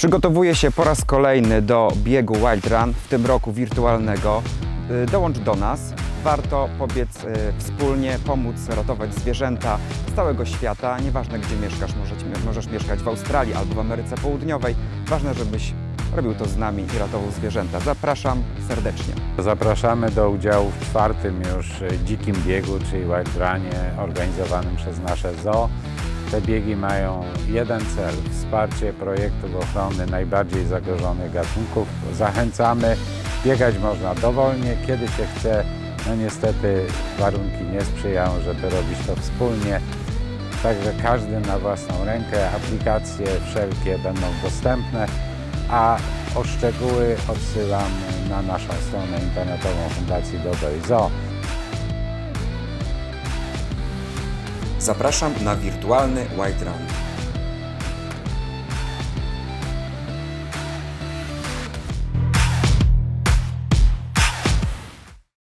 Przygotowuję się po raz kolejny do biegu Wild Run, w tym roku wirtualnego. Y, Dołącz do nas. Warto pobiec y, wspólnie, pomóc ratować zwierzęta z całego świata. Nieważne gdzie mieszkasz, możesz, możesz mieszkać w Australii albo w Ameryce Południowej. Ważne, żebyś robił to z nami i ratował zwierzęta. Zapraszam serdecznie. Zapraszamy do udziału w czwartym już e, dzikim biegu, czyli Wild Runie organizowanym przez nasze zoo. Te biegi mają jeden cel, wsparcie projektów ochrony najbardziej zagrożonych gatunków. Zachęcamy, biegać można dowolnie, kiedy się chce. No niestety warunki nie sprzyjają, żeby robić to wspólnie. Także każdy na własną rękę, aplikacje wszelkie będą dostępne, a o szczegóły odsyłam na naszą stronę internetową Fundacji Dobrej Zoo. Zapraszam na wirtualny Wild Run.